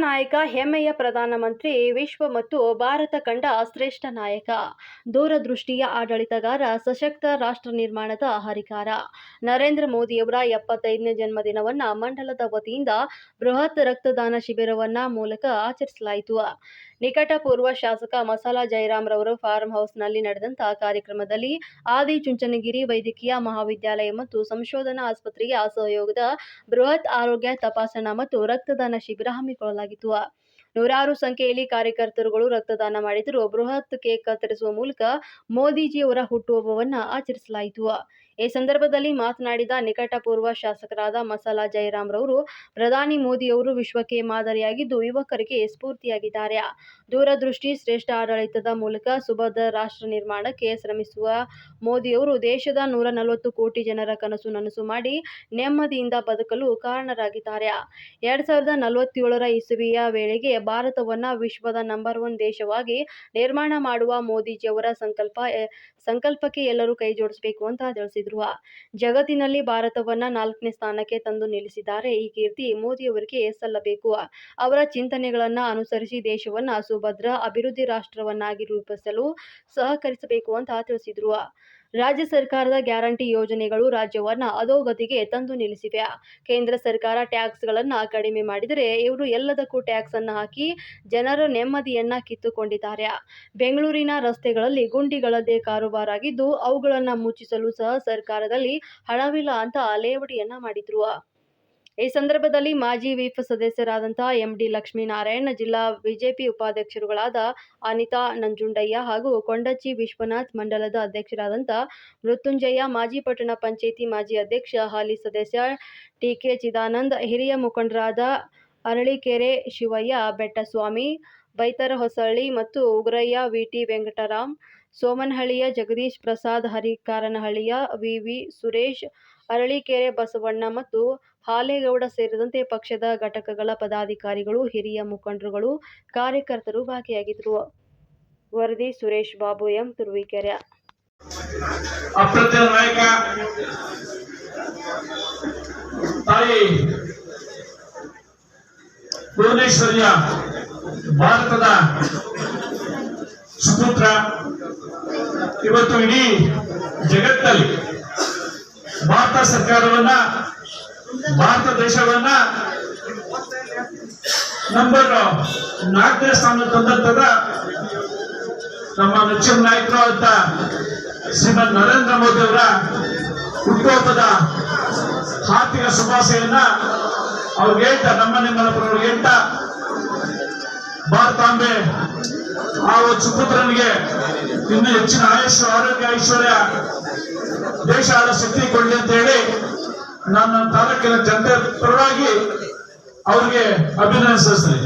ನಾಯಕ, ಹೆಮ್ಮೆಯ ಪ್ರಧಾನಮಂತ್ರಿ, ವಿಶ್ವ ಮತ್ತು ಭಾರತ ಕಂಡ ಶ್ರೇಷ್ಠ ನಾಯಕ. ದೂರದೃಷ್ಟಿಯ ಆಡಳಿತಗಾರ, ಸಶಕ್ತ ರಾಷ್ಟ್ರ ನಿರ್ಮಾಣದ ಹರಿಕಾರ ನರೇಂದ್ರ ಮೋದಿಯವರ ಎಪ್ಪತ್ತೈದನೇ ಜನ್ಮದಿನವನ್ನ ಮಂಡಲದ ವತಿಯಿಂದ ಬೃಹತ್ ರಕ್ತದಾನ ಶಿಬಿರವನ್ನ ಮೂಲಕ ಆಚರಿಸಲಾಯಿತು. ನಿಕಟಪೂರ್ವ ಶಾಸಕ ಮಸಾಲ ಜಯರಾಮ್ರವರು ಫಾರ್ಮ್ ಹೌಸ್ನಲ್ಲಿ ನಡೆದಂತಹ ಕಾರ್ಯಕ್ರಮದಲ್ಲಿ ಆದಿ ಚುಂಚನಗಿರಿ ವೈದ್ಯಕೀಯ ಮಹಾವಿದ್ಯಾಲಯ ಮತ್ತು ಸಂಶೋಧನಾ ಆಸ್ಪತ್ರೆಯ ಸಹಯೋಗದ ಬೃಹತ್ ಆರೋಗ್ಯ ತಪಾಸಣಾ ಮತ್ತು ರಕ್ತದಾನ ಶಿಬಿರ ಹಮ್ಮಿಕೊಳ್ಳಲಾಗಿತ್ತು. ನೂರಾರು ಸಂಖ್ಯೆಯಲ್ಲಿ ಕಾರ್ಯಕರ್ತರುಗಳು ರಕ್ತದಾನ ಮಾಡಿದರು. ಬೃಹತ್ ಕೇಕ್ ಕತ್ತರಿಸುವ ಮೂಲಕ ಮೋದಿಜಿಯವರ ಹುಟ್ಟುಹಬ್ಬವನ್ನ ಆಚರಿಸಲಾಯಿತು. ಈ ಸಂದರ್ಭದಲ್ಲಿ ಮಾತನಾಡಿದ ನಿಕಟಪೂರ್ವ ಶಾಸಕರಾದ ಮಸಾಲಾ ಜಯರಾಮ್ರವರು, ಪ್ರಧಾನಿ ಮೋದಿಯವರು ವಿಶ್ವಕ್ಕೆ ಮಾದರಿಯಾಗಿದ್ದು, ಯುವಕರಿಗೆ ಸ್ಫೂರ್ತಿಯಾಗಿದ್ದಾರೆ. ದೂರದೃಷ್ಟಿ ಶ್ರೇಷ್ಠ ಆಡಳಿತದ ಮೂಲಕ ಸುಭದ್ರ ರಾಷ್ಟ್ರ ನಿರ್ಮಾಣಕ್ಕೆ ಶ್ರಮಿಸುವ ಮೋದಿಯವರು ದೇಶದ ನೂರ ನಲವತ್ತು ಕೋಟಿ ಜನರ ಕನಸು ನನಸು ಮಾಡಿ ನೆಮ್ಮದಿಯಿಂದ ಬದುಕಲು ಕಾರಣರಾಗಿದ್ದಾರೆ. ಎರಡ್ ಸಾವಿರದ ನಲವತ್ತೇಳರ ಇಸವಿಯ ವೇಳೆಗೆ ಭಾರತವನ್ನ ವಿಶ್ವದ ನಂಬರ್ ಒನ್ ದೇಶವಾಗಿ ನಿರ್ಮಾಣ ಮಾಡುವ ಮೋದಿಜಿಯವರ ಸಂಕಲ್ಪ ಸಂಕಲ್ಪಕ್ಕೆ ಎಲ್ಲರೂ ಕೈ ಜೋಡಿಸಬೇಕು ಅಂತ ತಿಳಿಸಿದ್ರು. ಜಗತ್ತಿನಲ್ಲಿ ಭಾರತವನ್ನ ನಾಲ್ಕನೇ ಸ್ಥಾನಕ್ಕೆ ತಂದು ನಿಲ್ಲಿಸಿದ್ದಾರೆ. ಈ ಕೀರ್ತಿ ಮೋದಿಯವರಿಗೆ ಸಲ್ಲಬೇಕು. ಅವರ ಚಿಂತನೆಗಳನ್ನ ಅನುಸರಿಸಿ ದೇಶವನ್ನ ಸುಭದ್ರ, ಅಭಿವೃದ್ಧಿ ರಾಷ್ಟ್ರವನ್ನಾಗಿ ರೂಪಿಸಲು ಸಹಕರಿಸಬೇಕು ಅಂತ ತಿಳಿಸಿದ್ರು. ರಾಜ್ಯ ಸರ್ಕಾರದ ಗ್ಯಾರಂಟಿ ಯೋಜನೆಗಳು ರಾಜ್ಯವನ್ನ ಅಧೋಗತಿಗೆ ತಂದು ನಿಲ್ಲಿಸಿವೆ. ಕೇಂದ್ರ ಸರ್ಕಾರ ಟ್ಯಾಕ್ಸ್ಗಳನ್ನು ಕಡಿಮೆ ಮಾಡಿದರೆ ಇವರು ಎಲ್ಲದಕ್ಕೂ ಟ್ಯಾಕ್ಸ್ ಅನ್ನು ಹಾಕಿ ಜನರ ನೆಮ್ಮದಿಯನ್ನ ಕಿತ್ತುಕೊಂಡಿದ್ದಾರೆ. ಬೆಂಗಳೂರಿನ ರಸ್ತೆಗಳಲ್ಲಿ ಗುಂಡಿಗಳದ್ದೇ ಕಾರುಬಾರಾಗಿದ್ದು ಅವುಗಳನ್ನು ಮುಚ್ಚಿಸಲು ಸಹ ಸರ್ಕಾರದಲ್ಲಿ ಹಣವಿಲ್ಲ ಅಂತ ಲೇವಡಿಯನ್ನ ಮಾಡಿದ್ರು. ಈ ಸಂದರ್ಭದಲ್ಲಿ ಮಾಜಿ ವಿಫ್ ಸದಸ್ಯರಾದಂತಹ ಎಂಡಿ ಲಕ್ಷ್ಮೀನಾರಾಯಣ್, ಜಿಲ್ಲಾ ಬಿಜೆಪಿ ಉಪಾಧ್ಯಕ್ಷರುಗಳಾದ ಅನಿತಾ ನಂಜುಂಡಯ್ಯ ಹಾಗೂ ಕೊಂಡಚ್ಚಿ ವಿಶ್ವನಾಥ್ ಮಂಡಲದ ಅಧ್ಯಕ್ಷರಾದಂಥ ಮೃತ್ಯುಂಜಯ್ಯ ಮಾಜಿ ಪಟ್ಟಣ ಪಂಚಾಯಿತಿ ಮಾಜಿ ಅಧ್ಯಕ್ಷ, ಹಾಲಿ ಸದಸ್ಯ ಟಿಕೆ ಚಿದಾನಂದ್, ಹಿರಿಯ ಮುಖಂಡರಾದ ಅರಳಿಕೆರೆ ಶಿವಯ್ಯ, ಬೆಟ್ಟಸ್ವಾಮಿ, ಬೈತರ ಹೊಸಳ್ಳಿ ಮತ್ತು ಉಗ್ರಯ್ಯ ವಿಟಿ ವೆಂಕಟರಾಮ್, ಸೋಮನಹಳ್ಳಿಯ ಜಗದೀಶ್ ಪ್ರಸಾದ್ ಹರಿಕಾರನಹಳ್ಳಿಯ ವಿವಿ ಸುರೇಶ್, ಅರಳಿಕೆರೆ ಬಸವಣ್ಣ ಮತ್ತು ಹಾಲೇಗೌಡ ಸೇರಿದಂತೆ ಪಕ್ಷದ ಘಟಕಗಳ ಪದಾಧಿಕಾರಿಗಳು, ಹಿರಿಯ ಮುಖಂಡರುಗಳು, ಕಾರ್ಯಕರ್ತರು ಭಾಗಿಯಾಗಿದ್ದರು. ವರದಿ ಸುರೇಶ್ ಬಾಬು, ಎಂ. ತುರುವಿಕೆರೆ. ಭುವನೇಶ್ವರಿಯ ಭಾರತದ ಸುಪುತ್ರ. ಇವತ್ತು ಇಡೀ ಜಗತ್ತಲ್ಲಿ ಭಾರತ ಸರ್ಕಾರವನ್ನ ಭಾರತ ದೇಶವನ್ನ ನಂಬರ್ ನಾಲ್ಕನೇ ಸ್ಥಾನ ತಂದಂತದ ನಮ್ಮ ನೆಚ್ಚಿನ ನಾಯಕರು ಅಂತ ಶ್ರೀಮದ್ ನರೇಂದ್ರ ಮೋದಿ ಅವರ ಹುಟ್ಟುಹಬ್ಬದ ಆರ್ಥಿಕ ಶುಭಾಶಯನ್ನ ಅವ್ರಿಗೆ ಹೇಳ್ತ, ನಮ್ಮ ನಿಮ್ಮ ಪರವಾಗಿ ಹೇಳ್ತ, ಭಾರತಾಂಬೆ, ಆ ಸುಪುತ್ರನಿಗೆ ಇನ್ನು ಹೆಚ್ಚಿನ ಆಯುಷ್ ಆರೋಗ್ಯ, ಐಶ್ವರ್ಯ, ದೇಶ ಆಳ ಶಕ್ತಿ ಕೊಡಲಿ ಅಂತ ಹೇಳಿ ನನ್ನ ತಾಲೂಕಿನ ಜನತೆ ಪರವಾಗಿ ಅವ್ರಿಗೆ ಅಭಿನಂದಿಸ್ತೀನಿ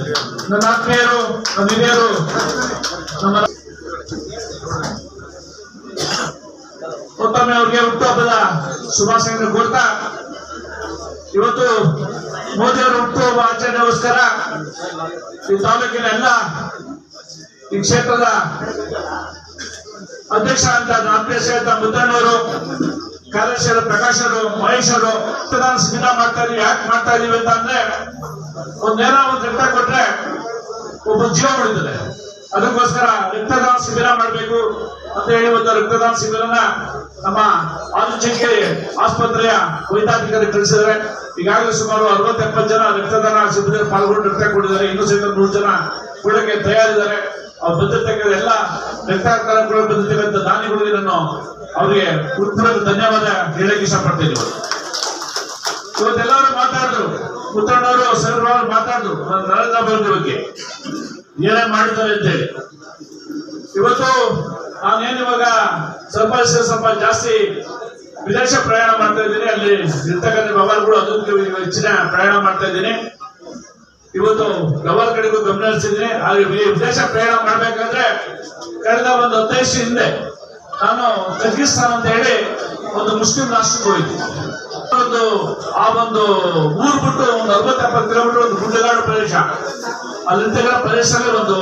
ನನ್ನ ಆತ್ಮೀಯರು, ನನ್ನ ಹಿರಿಯರು, ನಮ್ಮ ಮತ್ತೊಮ್ಮೆ ಅವ್ರಿಗೆ ಹುಟ್ಟುಹಬ್ಬದ ಶುಭಾಶಯಗಳನ್ನು ಕೊಡ್ತಾ, ಇವತ್ತು ಮೋದಿಯವರು ಹುಟ್ಟುಹಬ್ಬ ಆಚರಣೆಗೋಸ್ಕರ ಈ ತಾಲೂಕಿನ ಎಲ್ಲ ಈ ಕ್ಷೇತ್ರದ ಅಧ್ಯಕ್ಷ ಅಂತ ಆತ್ಮೀಯ ಸೇತ ಮುದ್ದಣ್ಣವರು ಕಾರ್ಯದರ್ಶಿಯರು ಪ್ರಕಾಶರು ಅವರು ಮಹೇಶ್ ಶಿಬಿರ ಮಾಡ್ತಾ ಇದೀವಿ ಯಾಕೆ ಮಾಡ್ತಾ ಇದೀವಿ ಅಂತ ಅಂದ್ರೆ ಒಂದೇನೋ ಒಂದು ರಕ್ತ ಕೊಟ್ರೆ ಒಬ್ಬ ಜೀವ ಉಳಿತದೆ ಅದಕ್ಕೋಸ್ಕರ ರಕ್ತದಾನ ಶಿಬಿರ ಮಾಡಬೇಕು ಅಂತ ಹೇಳಿ ಒಂದು ರಕ್ತದಾನ ಶಿಬಿರನ ನಮ್ಮ ಆದಿಚಂಕೇರಿ ಆಸ್ಪತ್ರೆಯ ವೈದ್ಯಾಧಿಕಾರಿ ತಿಳಿಸಿದ್ರೆ ಈಗಾಗಲೇ ಸುಮಾರು ಅರವತ್ತು ಎಪ್ಪತ್ತು ಜನ ರಕ್ತದಾನ ಶಿಬಿರ ಪಾಲ್ಗೊಂಡು ರಕ್ತ ಕೊಟ್ಟಿದ್ದಾರೆ. ಇನ್ನೂ ಸಹಿತ ನೂರು ಜನ ಕೊಡಕ್ಕೆ ತಯಾರಿದ್ದಾರೆ. ಅವ್ರು ಬಂದಿರ್ತಕ್ಕಂಥ ಎಲ್ಲ ರಕ್ತದಾನ ಬಂದಿರ್ತಕ್ಕಂಥ ದಾನಿಗಳಿಗೆ ನಾನು ಅವರಿಗೆ ಉತ್ತರ ಧನ್ಯವಾದ ಹೇಳಕ್ಕೆ ಇಷ್ಟಪಡ್ತೀನಿ ಇವತ್ತೆಲ್ಲರೂ ಮಾತಾಡಿದ್ರು. ಉತ್ತರವರು ಸರ್ ಅವರು ಮಾತಾಡಿದ್ರು ನರೇಂದ್ರ ಮೋದಿ ಬಗ್ಗೆ. ಏನೇ ಮಾಡಿದ್ದಾರೆ ಅಂತೇಳಿ. ಇವತ್ತು ನಾನೇನು ಇವಾಗ ಸ್ವಲ್ಪ ಸ್ವಲ್ಪ ಜಾಸ್ತಿ ವಿದೇಶ ಪ್ರಯಾಣ ಮಾಡ್ತಾ ಇದ್ದೀನಿ. ಅಲ್ಲಿ ಇರ್ತಕ್ಕಂಥ ಮೊಬೈಲ್ಗಳು ಅದಕ್ಕೆ ಹೆಚ್ಚಿನ ಪ್ರಯಾಣ ಮಾಡ್ತಾ ಇದ್ದೀನಿ. ಇವತ್ತು ರವರ್ ಕಡೆಗೂ ಗಮನ ಹರಿಸಿದ್ರೆ ಆದ್ರೆ ಈ ಪ್ರಯಾಣ ಮಾಡ್ಬೇಕಂದ್ರೆ ಕಳೆದ ಒಂದು ಹದಿನೈದು ಹಿಂದೆ ನಾನು ಕರ್ಗಿಸ್ತಾನ್ ಅಂತ ಹೇಳಿ ಒಂದು ಮುಸ್ಲಿಂ ರಾಷ್ಟ್ರಕ್ಕೆ ಹೋಗಿದ್ದೆ. ಒಂದು ಆ ಒಂದು ಊರು ಬಿಟ್ಟು ಒಂದು ಅರವತ್ತೆಪ್ಪತ್ತು ಕಿಲೋಮೀಟರ್ ಒಂದು ಗುಡ್ಡಗಾಡು ಪ್ರದೇಶ. ಅಲ್ಲಿಂದ ಪ್ರದೇಶದಲ್ಲಿ ಒಂದು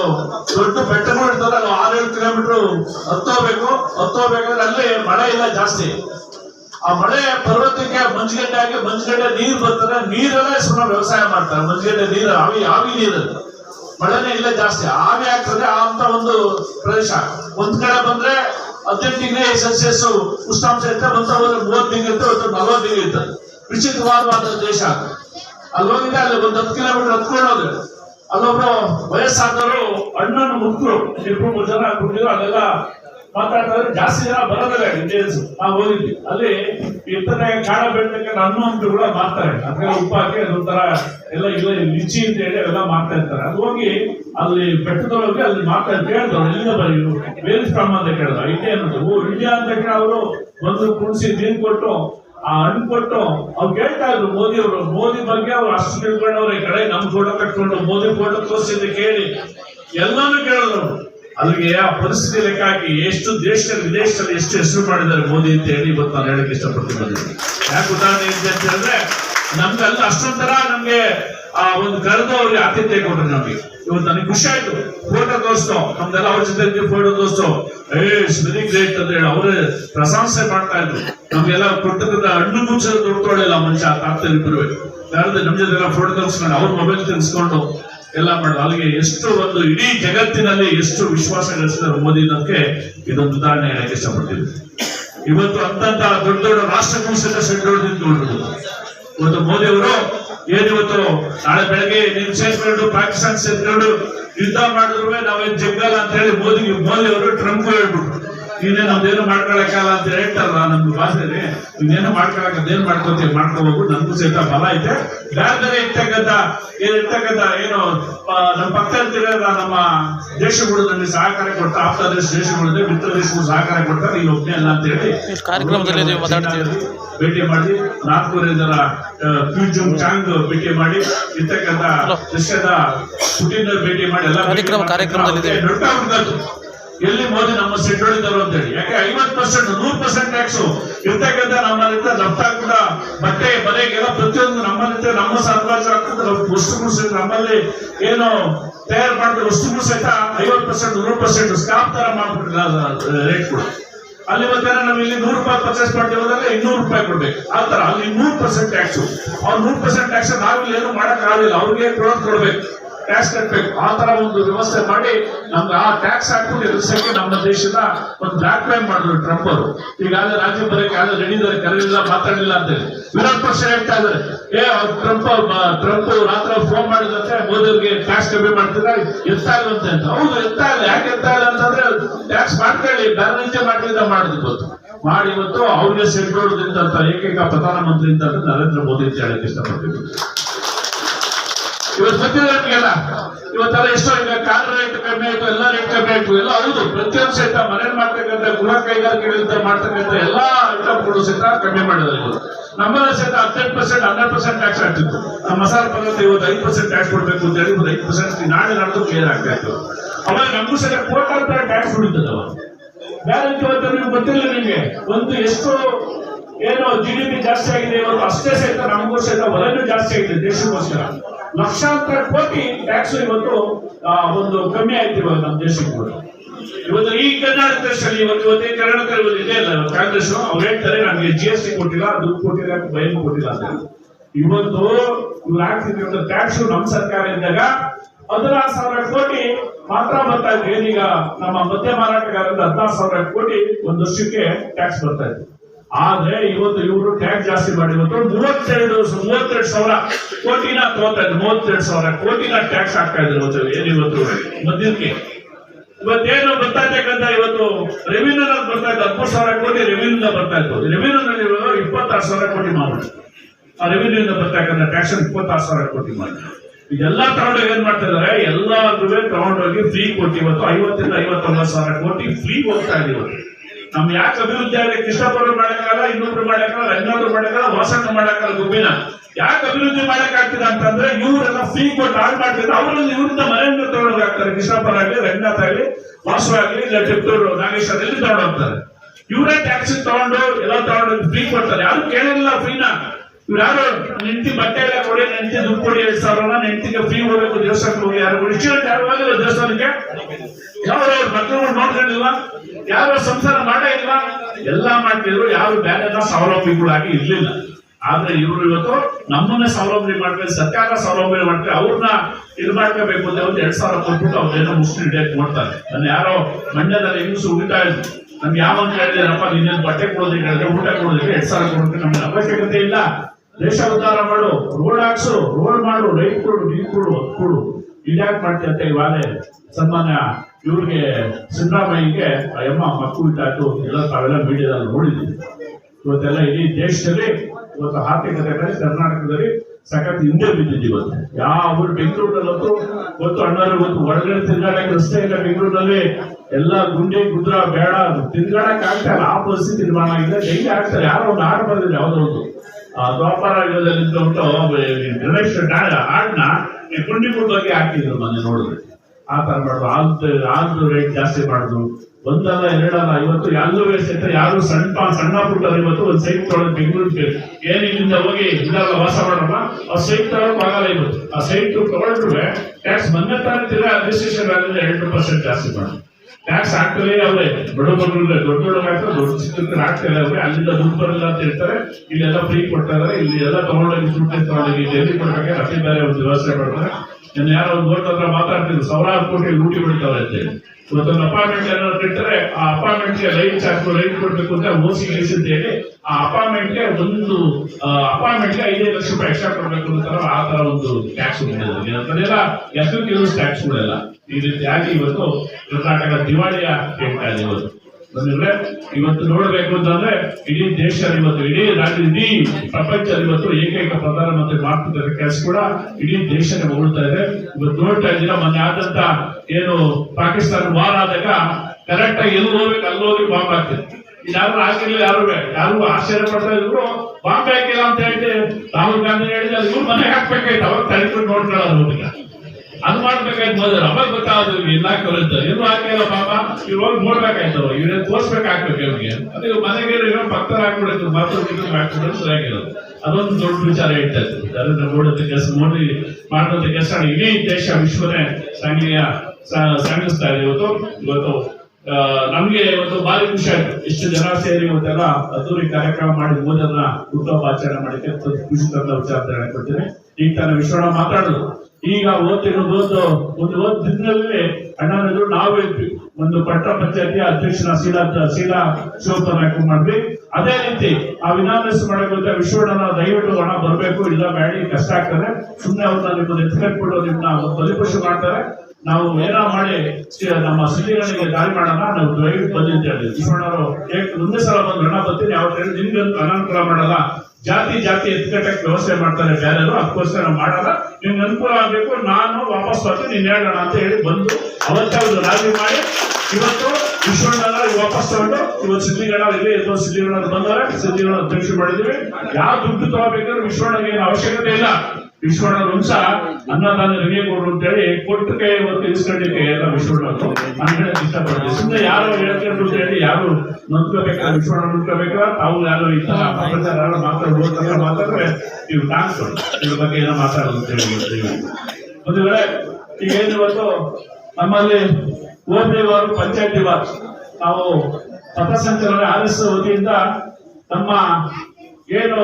ದೊಡ್ಡ ಬೆಟ್ಟಗಳು ಇರ್ತಾರೆ ಅಲ್ಲಿ ಆರೇಳು ಕಿಲೋಮೀಟರ್ ಹತ್ತೋಗ್ಬೇಕು ಹತ್ತೋಗ್ಬೇಕಾದ್ರೆ ಅಲ್ಲಿ ಮಳೆ ಇಲ್ಲ ಜಾಸ್ತಿ. ಆ ಮಳೆ ಪರ್ವತಕ್ಕೆ ಮಂಜುಗಡ್ಡೆ ಆಗಿ ಮಂಜುಗಡ್ಡೆ ನೀರು ಬರ್ತದೆ. ನೀರಲ್ಲೇ ಸುಮ್ಮನೆ ವ್ಯವಸಾಯ ಮಾಡ್ತಾರೆ. ಮಂಜುಗಡ್ಡೆ ನೀರು ಆವಿ ಆವಿ ನೀರು. ಮಳೆನೆ ಇಲ್ಲ ಜಾಸ್ತಿ. ಆವಿ ಆಗ್ತದೆ ಅಂತ ಒಂದು ಪ್ರದೇಶ. ಒಂದ್ ಕಡೆ ಬಂದ್ರೆ ಹದಿನೆಂಟು ಡಿಗ್ರಿ ಸೆಲ್ಸಿಯಸ್ ಉಷ್ಣಾಂಶ ಇರುತ್ತೆ ಬಂತ ಹೋದ್ರೆ ಮೂವತ್ತು ಡಿಗ್ರಿ ಇರುತ್ತೆ ಒಂದು ನಲವತ್ತು ಡಿಗ್ರಿ ಇರ್ತದೆ ವಿಚಿತ್ರವಾದ ದೇಶ ಅದು. ಅಲ್ಲಿ ಒಂದು ಹತ್ತು ಕಿಲೋಮೀಟರ್ ಹತ್ಕೊಂಡು ಹೋದ್ರೆ ಅಲ್ಲೊಬ್ರು ವಯಸ್ಸಾದವರು ಹಣ್ಣನ್ನು ಮುಗ್ರು ಇಬ್ರು ಮೂರು ಜನ ಕುಡಿದ್ರು ಅಲ್ಲೆಲ್ಲ ಮಾತಾಡ್ತಾರೆ, ಜಾಸ್ತಿ ಜನ ಬರೋದಿಲ್ಲ ಇಂಡಿಯನ್ಸ್ ನಾವು ಓದಿದ್ವಿ ಅಲ್ಲಿ ಇರ್ತದೆ ಕಾಡ ಬೆಟ್ಟಕ್ಕೆ ಹಣ್ಣು ಅಂತ ಕೂಡ ಮಾಡ್ತಾರೆ. ಅದಕ್ಕೆ ಉಪ್ಪು ಹಾಕಿ ಅದೊಂಥರ ಎಲ್ಲ ಇಲ್ಲ ಲಿಚಿ ಅಂತ ಹೇಳಿ ಅವೆಲ್ಲ ಮಾಡ್ತಾ ಇರ್ತಾರೆ. ಅದು ಹೋಗಿ ಅಲ್ಲಿ ಬೆಟ್ಟದೊಳಗೆ ಅಲ್ಲಿ ಮಾಡ್ತಾ ಕೇಳಿದ್ರು ಎಲ್ಲಿಂದ ಬರೀ ವೇಲ್ ಫ್ರಮ್ ಅಂತ ಕೇಳಿದ್ರು ಅನ್ನೋದು. ಓ, ಇಂಡಿಯಾ ಅಂತ ಕೇಳಿ ಅವರು. ಬಂದು ಕುಣಿಸಿ ನೀರು ಕೊಟ್ಟು, ಆ ಹಣ್ಣು ಕೊಟ್ಟು, ಅವ್ರು ಕೇಳ್ತಾ ಇದ್ರು ಮೋದಿ ಅವರು. ಮೋದಿ ಬಗ್ಗೆ ಅವ್ರು ಅಷ್ಟು ತಿಳ್ಕೊಂಡವ್ರೆ. ಕಡೆ ನಮ್ ಫೋಟೋ ಕಟ್ಕೊಂಡು ಮೋದಿ ಫೋಟೋ ತೋರಿಸಿದ್ದು ಕೇಳಿ. ಎಲ್ಲಾನು ಕೇಳಿದ್ರು. ಅಲ್ಲಿಗೆ ಆ ಪರಿಸ್ಥಿತಿ ಲೆಕ್ಕ ಎಷ್ಟು ದೇಶದಲ್ಲಿ, ವಿದೇಶದಲ್ಲಿ ಎಷ್ಟು ಹೆಸರು ಮಾಡಿದ್ದಾರೆ ಮೋದಿ ಅಂತ ಹೇಳಿ ಇವತ್ತು ನಾನು ಹೇಳಕ್ ಇಷ್ಟಪಡ್ತೀನಿ ಬಂದಿದ್ದೀನಿ ಯಾಕೆ ಉದಾಹರಣೆ ಇದೆ ಅಂತ ಹೇಳಿದ್ರೆ ನಮ್ಗೆ ಅಲ್ಲಿ ಅಷ್ಟೊಂಥರ ನಮ್ಗೆ, ಆ, ಒಂದು ಕರೆದು ಅವ್ರಿಗೆ ಆತಿಥ್ಯ ಕೊಟ್ರು ನಮ್ಗೆ. ಇವತ್ತು ನನಗೆ ಖುಷಿ ಆಯ್ತು. ಫೋಟೋ ತೋರಿಸ್ತು. ನಮ್ದೆಲ್ಲ ಅವ್ರ ಜೊತೆ ಫೋಟೋ ತೋರಿಸ್ತು. ಏ ವೆರಿ ಗ್ರೇಟ್ ಅಂತ ಹೇಳಿ ಅವರೇ ಪ್ರಶಂಸೆ ಮಾಡ್ತಾ ಇದ್ರು. ನಮ್ಗೆಲ್ಲ ಕೊಟ್ಟದ ಹಣ್ಣು ಮುಂಚೆ ದುಡ್ಕೊಳ್ಳಿಲ್ಲ ಮನುಷ್ಯ ತಾತ ಇಬ್ಬರು ಯಾರು ನಮ್ ಜೊತೆ ಫೋಟೋ ತೋರಿಸ್ಕೊಂಡು ಅವ್ರ ಮೊಬೈಲ್ ತೆಗೆಸ್ಕೊಂಡು ಎಲ್ಲ ಮಾಡಿದ್ರು ಅಲ್ಲಿಗೆ ಎಷ್ಟು ಒಂದು ಇಡೀ ಜಗತ್ತಿನಲ್ಲಿ ಎಷ್ಟು ವಿಶ್ವಾಸ ಗಳಿಸಿದ್ರು ಮೋದಿ ನಮಗೆ ಇದೊಂದು ಉದಾಹರಣೆ ಹೇಳಕ್ಕೆ ಇಷ್ಟಪಡ್ತೀನಿ. ಇವತ್ತು ಅಂತಂತ ದೊಡ್ಡ ದೊಡ್ಡ ರಾಷ್ಟ್ರಗಳು ಸಹಿತ ಸೆಂಟ್ರೋಡ್ ನಿಂತ್ಕೊಂಡ್ರು ಇವತ್ತು ಮೋದಿ ಅವರು ಏನಿವತ್ತು ನಾಳೆ ಬೆಳಗ್ಗೆ ನೀವು ಸೇರ್ಕೊಂಡು ಪಾಕಿಸ್ತಾನ ಸೇರ್ಕೊಂಡು ಯುದ್ಧ ಮಾಡಿದ್ರು ನಾವೇನ್ ಜಗ್ಗಲ್ಲ ಅಂತ ಹೇಳಿ ಮೋದಿ ಮೋದಿ ಅವರು ಟ್ರಂಪ್ ಹೇಳ್ಬಿಟ್ರು. ನೀನೇ ನಮ್ದೇನು ಮಾಡ್ಕೊಳಕಲ್ಲ ಅಂತ ಹೇಳ್ತಾರಲ್ಲ ನಮ್ದು ಭಾಷೆಯಲ್ಲಿ ನೀನೇನು ಮಾಡ್ಕೊಳಕ್ ಅದೇನು ಮಾಡ್ಕೊತೀವಿ ಮಾಡ್ಕೋಬೇಕು ನಮ್ಗೂ ಸಹಿತ ಬಲ ಐತೆ. ಬೇರೆ ಬೇರೆ ಇರ್ತಕ್ಕಂತ ಏನ್ ಇರ್ತಕ್ಕಂತ ಏನು ಆ, ಪಕ್ಕ ಅಂತಿರಲ್ಲ ನಮ್ಮ ದೇಶಗಳು ನಮಗೆ ಸಹಕಾರ ಕೊಡ್ತಾ ಆಪ್ತ ದೇಶ ದೇಶಗಳಿದೆ ಮಿತ್ರ ದೇಶಗಳು ಸಹಕಾರ ಕೊಡ್ತಾರೆ ಈ ಒಬ್ಬನೇ ಅಲ್ಲ ಅಂತ ಹೇಳಿ. ಕಾರ್ಯಕ್ರಮದಲ್ಲಿ ನೀವು. ಭೇಟಿ ಮಾಡಿ ನಾರ್ತ್ ಕೊರಿಯಾದ ಕ್ಯೂಜುಂಗ್ ಚಾಂಗ್ ಭೇಟಿ ಮಾಡಿ ಇರ್ತಕ್ಕಂಥ ದೇಶದ ಪುಟಿನ್ ಭೇಟಿ ಮಾಡಿ ಎಲ್ಲ ಭೇಟಿ ಎಲ್ಲಿ ಮೋದಿ ನಮ್ಮ ಸೀಟ್ ಅಂತ ಹೇಳಿ ಯಾಕೆ ಐವತ್ ಪರ್ಸೆಂಟ್ ನೂರು ಪರ್ಸೆಂಟ್ ಟ್ಯಾಕ್ಸ್ ಇರ್ತಕ್ಕಂಥ ನಮ್ಮಲ್ಲಿಂದ ಕೂಡ ಬಟ್ಟೆ, ಮನೆಗೆಲ್ಲ ಪ್ರತಿಯೊಂದು ನಮ್ಮಲ್ಲಿಂದ ನಮ್ಮ ಸರಬರಾಜು ಆಗ್ತದೆ ವಸ್ತುಗಳು ನಮ್ಮಲ್ಲಿ ಏನು ತಯಾರು ಮಾಡಿದ ವಸ್ತುಗಳು ಸಹಿತ ಐವತ್ ಪರ್ಸೆಂಟ್ ನೂರು ಪರ್ಸೆಂಟ್ ಸ್ಟಾಪ್ ತರ ಮಾಡ್ಬಿಟ್ಟಿಲ್ಲ ರೇಟ್ ಕೂಡ. ಅಲ್ಲಿ ಮತ್ತೆ ನಾವು ಇಲ್ಲಿ ನೂರು ರೂಪಾಯಿ ಪರ್ಚೇಸ್ ಮಾಡ್ತೀವಿ ಅಂದ್ರೆ ಇನ್ನೂರು ರೂಪಾಯಿ ಕೊಡ್ಬೇಕು. ಆ ತರ ಅಲ್ಲಿ ನೂರು ಪರ್ಸೆಂಟ್ ಟ್ಯಾಕ್ಸ್ ಅವ್ರು ನೂರು ಪರ್ಸೆಂಟ್ ಟ್ಯಾಕ್ಸ್ ನಾವಿಲ್ಲಿ ಏನು ಮಾಡಕ್ ಆಗಿಲ್ಲ ಅವ್ರಿಗೆ ಕೊಡೋದು ಕೊಡ್ಬೇಕು. ಟ್ಯಾಕ್ಸ್ ಕಟ್ಟಬೇಕು ಆ ತರ ಒಂದು ವ್ಯವಸ್ಥೆ ಮಾಡಿ ನಮ್ಗೆ ಆ ಟ್ಯಾಕ್ಸ್ ಹಾಕೊಂಡು ಎದುರಿಸಕ್ಕೆ ನಮ್ಮ ದೇಶದ ಒಂದು ಬ್ಲಾಕ್ ಮೇಲ್ ಮಾಡಿದ್ರು ಟ್ರಂಪ್ ಅವರು. ಈಗಾಗಲೇ ರಾಜ್ಯ ಬರಕ್ಕೆ ಯಾವ್ದು ರೆಡಿ ಕರೆಯಲಿಲ್ಲ ಕರೆಯಿಲ್ಲ ಮಾತಾಡಲಿಲ್ಲ ಅಂತ ಹೇಳಿ. ವಿರೋಧ ಪಕ್ಷ ಹೇಳ್ತಾ ಇದ್ದಾರೆ, ಏ ಟ್ರಂಪ್ ಟ್ರಂಪ್ ರಾತ್ರಿ ಫೋನ್ ಮಾಡಿದಂತೆ ಮೋದಿ ಅವ್ರಿಗೆ ಟ್ಯಾಕ್ಸ್ ಕಮ್ಮಿ ಮಾಡ್ತಿದ್ರೆ ಎತ್ತಾ ಇಲ್ಲ ಅಂತ ಹೌದು, ಎತ್ತಾ ಇಲ್ಲ. ಯಾಕೆ ಎತ್ತಾ ಇಲ್ಲ ಅಂತಂದ್ರೆ ಟ್ಯಾಕ್ಸ್ ಮಾಡ್ಕೊಳ್ಳಿ ಬೇರೆ ರೀತಿ ಮಾಡ್ಲಿಲ್ಲ ಮಾಡಿದ್ಬೋದು ಗೊತ್ತು ಮಾಡಿ ಇವತ್ತು ಅವ್ರಿಗೆ ಅಂತ ಏಕೈಕ ಪ್ರಧಾನಮಂತ್ರಿ ಅಂತ ನರೇಂದ್ರ ಮೋದಿ ಅಂತ ಹೇಳಕ್ ಇಷ್ಟಪಡ್ತೀವಿ ಇವತ್ತು ಸದ್ಯದ ರೇಟ್ಗೆಲ್ಲ ಇವತ್ತೆಲ್ಲ ಎಷ್ಟೋ ಈಗ ಕಾರ್ ರೇಟ್ ಕಮ್ಮಿ ಆಯ್ತು, ಎಲ್ಲ ರೇಟ್ ಕಮ್ಮಿ ಆಯ್ತು, ಎಲ್ಲ ಹೌದು, ಪ್ರತಿಯೊಂದು ಸಹಿತ ಮನೇಲಿ ಮಾಡ್ತಕ್ಕಂಥ ಗೃಹ ಕೈಗಾರಿಕೆಗಳಿಂದ ಮಾಡ್ತಕ್ಕಂಥ ಎಲ್ಲಾ ಐಟಮ್ಗಳು ಸಹಿತ ಕಮ್ಮಿ ಮಾಡಿದ್ರು ಇವತ್ತು ನಮ್ಮಲ್ಲ ಸಹಿತ ಹದಿನೆಂಟು ಪರ್ಸೆಂಟ್ ಹನ್ನೆರಡು ಪರ್ಸೆಂಟ್ ಟ್ಯಾಕ್ಸ್ ಆಗ್ತಿತ್ತು. ನಮ್ಮ ಮಸಾಲೆ ಪದಾರ್ಥ ಇವತ್ತು ಐದು ಪರ್ಸೆಂಟ್ ಟ್ಯಾಕ್ಸ್ ಕೊಡ್ಬೇಕು ಅಂತ ಹೇಳಿ ಒಂದು ಐದು ಪರ್ಸೆಂಟ್ ನಾಳೆ ನಾಡ್ದು ಕ್ಲಿಯರ್ ಆಗ್ತಾ ಇತ್ತು. ಅವಾಗ ನಮಗೂ ಸಹಿತ ಕೋಟಾಂತರ ಟ್ಯಾಕ್ಸ್ ಉಳಿತದೆ ಅವಾಗ ಬೇರೆ ಇವತ್ತು ನಿಮ್ಗೆ ಗೊತ್ತಿಲ್ಲ ನಿಮಗೆ? ಒಂದು ಎಷ್ಟು ಏನು ಜಿ ಡಿ ಪಿ ಜಾಸ್ತಿ ಆಗಿದೆ ಇವತ್ತು ಅಷ್ಟೇ ಸಹಿತ ನಮಗೂ ಸಹಿತ ಹೊರನೂ ಜಾಸ್ತಿ ಆಗಿದೆ ದೇಶಕ್ಕೋಸ್ಕರ. ಲಕ್ಷಾಂತರ ಕೋಟಿ ಟ್ಯಾಕ್ಸ್ ಇವತ್ತು ಒಂದು ಕಮ್ಮಿ ಆಯ್ತು ಇವಾಗ ನಮ್ಮ ದೇಶಕ್ಕೆ. ಇವತ್ತು ಈ ಕರ್ನಾಟಕದಲ್ಲಿ ಇವತ್ತು ಇವತ್ತು ಇವತ್ತೇ ಕರ್ನಾಟಕ ಇವತ್ತು ಇದೆ ಅಲ್ಲ, ಕಾಂಗ್ರೆಸ್ ಅವ್ರು. ಹೇಳ್ತಾರೆ, ನಮಗೆ ಜಿ ಎಸ್ ಟಿ ಕೊಟ್ಟಿಲ್ಲ, ದುಡ್ಡು ಕೊಟ್ಟಿಲ್ಲ ಭಯನೂ ಕೊಟ್ಟಿಲ್ಲ ಅಂತ. ಇವತ್ತು ಇವ್ರು ಹಾಕ್ತಿದ್ದ ಟ್ಯಾಕ್ಸ್ ನಮ್ಮ ಸರ್ಕಾರ ಇದ್ದಾಗ ಹದಿನಾರು ಸಾವಿರ ಕೋಟಿ ಮಾತ್ರ ಬರ್ತಾ ಇತ್ತು. ಏನೀಗ ನಮ್ಮ ಮದ್ಯ ಮಾರಾಟಗಾರರಿಂದ ಹದಿನಾರು ಸಾವಿರ ಕೋಟಿ ಒಂದು ವರ್ಷಕ್ಕೆ ಟ್ಯಾಕ್ಸ್ ಬರ್ತಾ ಇತ್ತು. ಆದ್ರೆ ಇವತ್ತು ಇವರು ಟ್ಯಾಕ್ಸ್ ಜಾಸ್ತಿ ಮಾಡಿ ಇವತ್ತು ಮೂವತ್ತೆರಡು ಮೂವತ್ತೆರಡು ಸಾವಿರ ಕೋಟಿನ ತಗೋತಾ ಮೂವತ್ತೆರಡು ಸಾವಿರ ಕೋಟಿನ ಟ್ಯಾಕ್ಸ್ ಹಾಕ್ತಾ ಇದ್ರು ಇವತ್ತು. ಏನು ಇವತ್ತು? ಮದ್ಯಕ್ಕೆ ಇವತ್ತೇನು ಬರ್ತಾ ಇರ್ತಕ್ಕಂಥ ಇವತ್ತು ರೆವಿನ್ಯೂ ಬರ್ತಾ ಇತ್ತು. ಹತ್ತು ಸಾವಿರ ಕೋಟಿ ರೆವಿನ್ಯೂ ಬರ್ತಾ ಇತ್ತು. ರೆವಿನ್ಯೂನಲ್ಲಿ ಇಪ್ಪತ್ತಾರು ಸಾವಿರ ಕೋಟಿ ಮಾಡಿ. ಆ ರೆವಿನ್ಯೂ ಇಂದ ಬರ್ತಕ್ಕಂಥ ಟ್ಯಾಕ್ಸ್ ಇಪ್ಪತ್ತಾರು ಸಾವಿರ ಕೋಟಿ ಮಾಡಿ. ಇದೆಲ್ಲ ತಗೊಂಡೋಗಿ ಏನ್ ಮಾಡ್ತಾ ಇದಾರೆ? ತಗೊಂಡೋಗಿ ಫ್ರೀ ಕೊಟ್ಟು ಇವತ್ತು ಐವತ್ತರಿಂದ ಐವತ್ತೊಂಬತ್ತು ಸಾವಿರ ಕೋಟಿ ಫ್ರೀ ಹೋಗ್ತಾ ಇದೆ ಇವತ್ತು. ನಮ್ ಯಾಕೆ ಅಭಿವೃದ್ಧಿ ಆಗ್ಲಿಕ್ಕೆ ಇಷ್ಟಪಡೋರು ಮಾಡಕ್ಕಾಗಲ್ಲ ಇನ್ನೊಬ್ರು ಮಾಡಕ್ಕಾಗಲ್ಲ ರಂಗನವ್ರು ಮಾಡಕ್ಕಾಗಲ್ಲ ವಾಸಣ್ಣ ಮಾಡಕ್ಕಾಗಲ್ಲ ಗುಬ್ಬಿನ. ಯಾಕೆ ಅಭಿವೃದ್ಧಿ ಮಾಡಕ್ ಆಗ್ತಿದೆ ಅಂತಂದ್ರೆ ಇವರೆಲ್ಲ ಫ್ರೀ ಕೊಟ್ಟು ಹಾಳು ಮಾಡ್ತಿದ್ರೆ ಅವ್ರಲ್ಲಿ ಇವರಿಂದ ಮನೆಯಿಂದ ತಗೊಂಡೋಗಿ ಆಗ್ತಾರೆ ಕೃಷ್ಣಪ್ಪರ್ ಆಗ್ಲಿ, ರಂಗನಾಥ್ ಆಗ್ಲಿ, ವಾಸು ಆಗ್ಲಿ, ಇಲ್ಲ ಚಿತ್ತೂರು ನಾಗೇಶ್ವರ ಎಲ್ಲಿ ತಗೊಂಡು ಹೋಗ್ತಾರೆ ಇವರೇ ಟ್ಯಾಕ್ಸಿ ತಗೊಂಡು, ಎಲ್ಲ ತಗೊಂಡು ಫ್ರೀ ಕೊಡ್ತಾರೆ. ಯಾರು ಕೇಳಿಲ್ಲ ಫ್ರೀನ ಇವ್ರು ಯಾರು ನೆಂಟಿ ಬಟ್ಟೆ ಎಲ್ಲ ಕೊಡಿ, ನೆಂಟಿ ದುಡ್ಡು ಕೊಡಿ, ಎರಡ್ ಸಾವಿರ ನೆಂಟಿಗೆ ಫ್ರೀ ಹೋಗ್ಬೇಕು, ದೇವಸ್ಥಾನಕ್ಕೆ ಹೋಗಿ ಯಾರು ಯಾರು ಹೋಗಿಲ್ಲ ದೇವಸ್ಥಾನಕ್ಕೆ. ಯಾರು ಅವ್ರ ಮಕ್ಕಳು ನೋಡ್ಕೊಂಡಿಲ್ವಾ? ಯಾರು ಸಂಸಾರ ಮಾಡೇ ಇಲ್ವಾ? ಎಲ್ಲಾ ಮಾಡ್ತಿದ್ರು, ಯಾರು ಬೇರೆ ಸ್ವಾವಲಂಬಿಗಳಾಗಿ ಇರ್ಲಿಲ್ಲ. ಆದ್ರೆ ಇವರು ಇವತ್ತು ನಮ್ಮನ್ನ ಸ್ವಾವಲಂಬನೆ ಮಾಡ್ಬೇಕು ಸರ್ಕಾರ ಸ್ವಾವಲಂಬನೆ ಮಾಡ್ತಾರೆ ಅವ್ರನ್ನ ಇದು ಮಾಡ್ಕೋಬೇಕು ಅಂತ ಅವ್ರು ಎರಡ್ ಸಾವಿರ ಕೊಟ್ಬಿಟ್ಟು ಅವ್ರೇನೋ ಮುಸ್ಲಿಂ ಡೇಟ್ ಮಾಡ್ತಾರೆ ನಾನು ಯಾರೋ ಮಂಡ್ಯದಲ್ಲಿ ಹೆಂಗಸು ಉಳಿತಾ ಇದ್ರು ನಮ್ಗೆ ಯಾವ ಅಂತ ಹೇಳಿದ್ರಪ್ಪ ನಿನ್ನೇನು ಬಟ್ಟೆ ಕೊಡೋದಕ್ಕೆ ಹೇಳಿದ್ರೆ ಊಟ ಕೊಡೋದಕ್ಕೆ ಎರಡ್ ಸಾವಿರ ಕೊಡೋದಕ್ಕೆ ನಮ್ಗೆ ಅವಶ್ಯಕತೆ ಇಲ್ಲ. ದೇಶ ಉದ್ಧಾರ ಮಾಡು ರೋಡ್ ಹಾಕ್ಸು ರೋಡ್ ಮಾಡು ರೈಟ್ ಕೊಡು, ನೀರು ಕೊಡು ಕೊಡು. ಇದ್ಯಾಕೆ ಮಾಡ್ತೀಯ ಅಂತ ಇವಾಗಲೇ ಸನ್ಮಾನ್ಯ ಇವ್ರಿಗೆ ಸಿದ್ದರಾಮಯ್ಯಗೆ ಆ ಯಮ್ಮ ಮಕ್ಕಳು ಇಟ್ಟಾಯ್ತು ಎಲ್ಲ ತಾವೆಲ್ಲ ಮೀಡಿಯಾದಲ್ಲಿ ನೋಡಿದ್ದೀವಿ ಇವತ್ತೆಲ್ಲ ಇಡೀ ದೇಶದಲ್ಲಿ ಇವತ್ತು ಆರ್ಥಿಕತೆಗಳಲ್ಲಿ ಕರ್ನಾಟಕದಲ್ಲಿ ಸಖತ್ ಹಿಂದೆ ಬಿದ್ದಿದ್ದು ಇವತ್ತು. ಯಾವ ಬೆಂಗಳೂರಿನಲ್ಲಂತೂ ಗೊತ್ತು ಅಣ್ಣರು ಗೊತ್ತು ಒಳಗಡೆ ತಿರ್ಗಾಡಕ್ಕೆ ರಸ್ತೆ ಇಲ್ಲ ಬೆಂಗಳೂರಿನಲ್ಲಿ. ಎಲ್ಲ ಗುಂಡಿ, ಗುದ್ರ, ಬೇಡ ತಿರ್ಗಾಡಕ್ಕೆ ಆಗ್ತಾ ಇಲ್ಲ. ಆ ಪರಿಸ್ಥಿತಿ ನಿರ್ಮಾಣ ಆಗಿದೆ. ಡೈಲಿ ಆಗ್ತಾರೆ ಯಾರೋ ಒಂದು ಆಟ ಬಂದಿದೆ, ಯಾವುದೋ ಒಂದು. ದ್ವಾಪಾರ ಯುಗದಲ್ಲಿ ನಿರ್ಲಕ್ಷ್ಯ ಈ ಗುಂಡಿ ಗುಡ್ಡೋಗಿ ಹಾಕಿದ್ರು ಮೊನ್ನೆ ನೋಡಿದ್ರೆ. ಆ ತರ ಮಾಡುದು ಆಲ್ದು ಆಲ್ದು ರೇಟ್ ಜಾಸ್ತಿ ಮಾಡುದು. ಒಂದಲ್ಲ, ಎರಡಲ್ಲ, ಇವತ್ತು ಎಲ್ಲೂ ಸಹಿತ ಯಾರು ಸಣ್ಣ ಸಣ್ಣ ಪುಟ್ಟ ಇವತ್ತು ಒಂದು ಸೈಟ್ ತೊಗೊಂಡು ಬೆಂಗಳೂರಿಗೆ ಏನು ಇಲ್ಲಿಂದ ಹೋಗಿ ಇಲ್ಲೆಲ್ಲ ವಾಸ ಮಾಡಮ್ಮ? ಆ ಸೈಟ್ ತಗೊಳಕ್ ಆಗಲ್ಲ ಇವತ್ತು ಆ ಸೈಟ್ ತಗೊಂಡ್ರೆ ಟ್ಯಾಕ್ಸ್ ಮೊನ್ನೆ ತರ ತಿರ್ಗಾ ರಿಜಿಸ್ಟ್ರೇಷನ್ ಆಗಿದೆ ಎರಡು ಪರ್ಸೆಂಟ್ ಜಾಸ್ತಿ ಮಾಡೋದು. ಟ್ಯಾಕ್ಸ್ ಹಾಕ್ತಾನೆ ಅವ್ರೆ ಬಡ ಬಡವ್ರೆ ದೊಡ್ಡ ದೊಡ್ಡ ಮಾತ್ರ ದೊಡ್ಡ ಚಿಕ್ಕ ಹಾಕ್ತಾರೆ ಅವ್ರೆ, ಅಲ್ಲಿಂದ ದುಡ್ಡು ಬರಲ್ಲ ಅಂತ ಹೇಳ್ತಾರೆ. ಇಲ್ಲೆಲ್ಲ ಫ್ರೀ ಕೊಡ್ತಾರೆ, ಇಲ್ಲಿ ಎಲ್ಲ ತಗೊಂಡೋಗಿ ದುಡ್ಡು ತಗೊಂಡೋಗಿ ಡೆಲ್ಲಿ ಕೊಡ್ಬೇಕಾದ್ರೆ ಅತಿ ಬೇರೆ ಒಂದು ವ್ಯವಸ್ಥೆ ಮಾಡ್ತಾರೆ. ಇನ್ನು ಯಾರೋ ಒಂದು ದೊಡ್ಡ ಹತ್ರ ಮಾತಾಡ್ತಿದ್ರು, ಸಾವಿರಾರು ಕೋಟಿ ಲೂಟಿ ಬಿಡ್ತಾರೆ ಅಂತ ಹೇಳಿ. ಇವತ್ತೊಂದು ಅಪಾರ್ಟ್ಮೆಂಟ್ ಏನಾದ್ರು ಕಟ್ಟರೆ ಆ ಅಪಾರ್ಟ್ಮೆಂಟ್ಗೆ ಲೈಟ್ ಚಾರ್ಜ್ ಲೈಟ್ ಕೊಡ್ಬೇಕು ಅಂತ ಓಸಿ ಗೀಸಿ ಅಂತ ಹೇಳಿ, ಆ ಅಪಾರ್ಟ್ಮೆಂಟ್ಗೆ ಒಂದು ಅಪಾರ್ಟ್ಮೆಂಟ್ಗೆ ಐದೈದು ಲಕ್ಷ ರೂಪಾಯಿ ಎಕ್ಸ್ಟ್ರಾ ಕೊಡ್ಬೇಕು ಅಂತ ಆ ತರ ಒಂದು ಟ್ಯಾಕ್ಸ್ ಅದನ್ನೆಲ್ಲ ಎಷ್ಟೊಂದು ಟ್ಯಾಕ್ಸ್ ಟ್ಯಾಕ್ಸ್ಗಳೆಲ್ಲ ಈ ರೀತಿಯಾಗಿ ಇವತ್ತು ಕರ್ನಾಟಕ ದಿವಾಳಿಯ ಕೇಳ್ತಾ ಇದೆ ಇವತ್ತು. ಬಂದಿದ್ರೆ ಇವತ್ತು ನೋಡಬೇಕು ಅಂತಂದ್ರೆ ಇಡೀ ದೇಶ ಇವತ್ತು, ಇಡೀ ರಾಜ್ಯ ಇಡೀ ಪ್ರಪಂಚದಲ್ಲಿ ಇವತ್ತು ಏಕೈಕ ಪ್ರಧಾನಮಂತ್ರಿ ಮಾಡ್ತಿದ್ದಾರೆ ಕೆಲಸ ಕೂಡ ಇಡೀ ದೇಶನೇ ಹೊಗಳ್ತಾ ಇದೆ. ಇವತ್ತು ನೋಡ್ತಾ ಇದ್ದೀರಾ, ಮೊನ್ನೆ ಆದಂತ ಏನು ಪಾಕಿಸ್ತಾನ ವಾರ ಆದಾಗ ಕರೆಕ್ಟ್ ಆಗಿ ಎಲ್ಲಿ ಹೋಗ್ಬೇಕು, ಅಲ್ಲಿ ಹೋಗಿ ಬಾಂಬ್ ಹಾಕ್ತಿದ್ರು. ಯಾರು ಹಾಕಿಲ್ಲ ಯಾರು ಯಾರು ಆಶ್ಚರ್ಯ ಪಡ್ತಾ ಇದ್ರು. ಬಾಂಬ್ ಹಾಕಿಲ್ಲ ಅಂತ ಹೇಳಿ ರಾಹುಲ್ ಗಾಂಧಿ ಹೇಳಿದ್ರೆ ಇವ್ರು ಮನೆ ಹಾಕ್ಬೇಕಾಯ್ತು, ಅವಾಗ ತಲೆ ನೋಡ್ಕೊಳ್ಳೋದು ಹುಡುಗ ಅದು ಮಾಡ್ಬೇಕಾಯ್ತು ಮೊದಲು. ಅವಾಗ ಗೊತ್ತಾದ್ರು ಇಲ್ಲ ಕಲಿತ ಇನ್ನು ಹಾಕಿಲ್ಲ ಪಾಪ. ಇವಾಗ ಹೋಗಿ ನೋಡ್ಬೇಕಾಯ್ತು ಇವ್ರೆ ತೋರ್ಸ್ಬೇಕಾಗ್ಬೇಕು ಇವ್ರಿಗೆ. ಅದು ಮನೆಗೆ ಏನೋ ಪಕ್ಕದ ಹಾಕ್ಬಿಡುತ್ತೆ ಮಾತ್ರ ಹಾಕ್ಬಿಡೋದು ಸರಿಯಾಗಿರೋದು. ಅದೊಂದು ದೊಡ್ಡ ವಿಚಾರ ಇತ್ತು ಅದನ್ನ ನೋಡೋದ ಕೆಲಸ ನೋಡಿ ಮಾಡೋದ ಕೆಲಸ ಇಡೀ ದೇಶ ವಿಶ್ವನೇ ಸಂಘೀಯ ಸಂಘಿಸ್ತಾ ಇದೆ ಇವತ್ತು ಇವತ್ತು ನಮ್ಗೆ ಇವತ್ತು ಭಾರಿ ಖುಷಿ ಆಯ್ತು. ಇಷ್ಟು ಜನ ಸೇರಿ ಇವತ್ತೆಲ್ಲ ಅದ್ದೂರಿ ಕಾರ್ಯಕ್ರಮ ಮಾಡಿ ಓದನ್ನ ಹುಟ್ಟುಹಬ್ಬ ಆಚರಣೆ ಮಾಡಿಕ್ಕೆ ಖುಷಿ ತಂದ ವಿಚಾರ ಕೊಡ್ತೀನಿ ಈಗ ತಾನು ವಿಶ್ವಣ ಮಾತಾಡುದು. ಈಗ ಓದ್ತಿರೋದು ಓದು, ಒಂದು ದಿನದಲ್ಲಿ ಅಣ್ಣನದು ನಾವು ಒಂದು ಪಟ್ಟ ಪಂಚಾಯತಿ ಅಧ್ಯಕ್ಷನ ಶೀಲಾ ಶೀಲಾ ಶಿವಪ್ಪ ಮಾಡಿದ್ವಿ. ಅದೇ ರೀತಿ ಆ ವಿನಾಮಿಸ್ ಮಾಡಕ್ಕೆ ವಿಶ್ವಣ್ಣ ದಯವಿಟ್ಟು ಹಣ ಬರಬೇಕು, ಇಲ್ಲ ಬ್ಯಾಡಿ, ಕಷ್ಟ ಆಗ್ತದೆ. ಸುಮ್ಮನೆ ಅವ್ರನ್ನ ನಿಮ್ಮನ್ನ ಎತ್ಕೊಂಡ್ಬಿಟ್ಟು ನಿಮ್ಮನ್ನ ಬಲಿಪಶು ಮಾಡ್ತಾರೆ. ನಾವು ಏನೋ ಮಾಡಿ ನಮ್ಮ ಸಿಟಿಗಳಿಗೆ ದಾರಿ ಮಾಡೋಣ, ನಾವು ದಯವಿಟ್ಟು ಬಂದಿದ್ದೇವೆ. ವಿಶ್ವಣ್ಣರು ಒಂದೇ ಸಲ ಬಂದು ಹಣ ಬರ್ತೀನಿ ಹೇಳಿ ನಿಮ್ಗೆ ಅನಾನುಕೂಲ ಮಾಡಲ್ಲ. ಜಾತಿ ಜಾತಿ ಎತ್ಕಟ್ಟಕ್ಕೆ ವ್ಯವಸ್ಥೆ ಮಾಡ್ತಾರೆ ಬೇರೆಯವರು ಅದಕ್ಕೋಸ್ಕರ ಮಾಡಲ್ಲ. ನಿಮ್ಗೆ ಅನುಕೂಲ ಆಗ್ಬೇಕು, ನಾನು ವಾಪಸ್ ಬರ್ತೀನಿ, ನೀನ್ ಹೇಳೋಣ ಅಂತ ಹೇಳಿ ಬಂದು ಅವತ್ತೇ ಒಂದು ರಾಜಿ ಮಾಡಿ, ಇವತ್ತು ವಿಶ್ವಣ್ಣ ವಾಪಸ್ ತಗೊಂಡು, ಇವತ್ತು ಸಿದ್ದಿಗಣ ಇಲ್ಲಿ ಇವತ್ತು ಸಿದ್ದಿಗಣ ಬಂದವರ ಸಿದ್ದಿಗಣ ಅಧ್ಯಕ್ಷ ಮಾಡಿದೀವಿ ಯಾವ ದುಡ್ಡು ತಗೋಬೇಕಾದ್ರೆ ವಿಶ್ವಣ್ಣಗೆ ಏನು ಅವಶ್ಯಕತೆ ಇಲ್ಲ. ವಿಶ್ವಣ್ಣ ವಂಶ ಅನ್ನದಾನ ಕೊಡು ಅಂತ ಹೇಳಿ ಕೊಟ್ಟು ಕೈ ಇವತ್ತು ಇಸ್ಕೊಂಡಿದ್ದೆ ಎಲ್ಲ ವಿಶ್ವಣ್ಣ ಅಂದ್ರೆ ಇಷ್ಟಪಡ್ತೀವಿ ಸುಮ್ಮನೆ ಯಾರು ಹೇಳ್ಕೊಂಡು ಅಂತ ಹೇಳಿ ಯಾರು ನೊಂದ್ಕೋಬೇಕಾದ್ರೆ ವಿಶ್ವಣ್ಣ ನೊಂದ್ಕೋಬೇಕಾದ್ರೆ ತಾವು ಯಾರು ತರ ಪ್ರಪಂಚ ಯಾರು ಮಾತಾಡ್ಬೋದು ಮಾತಾಡಿದ್ರೆ ನೀವು ಕಾಣಿಸ್ಕೊಂಡು ಇದ್ರ ಬಗ್ಗೆ ಏನೋ ಮಾತಾಡೋದು ಅಂತ ಹೇಳಿ. ಒಂದು ವೇಳೆ ಈಗ ಏನು ಇವತ್ತು ನಮ್ಮಲ್ಲಿ ಓದಿವಾರು ವಾರ ಪಂಚಾಯತಿ ವಾರ. ನಾವು ಪಥಸಂಚಲನ ಆರ್ ಎಸ್ ವತಿಯಿಂದ ನಮ್ಮ ಏನು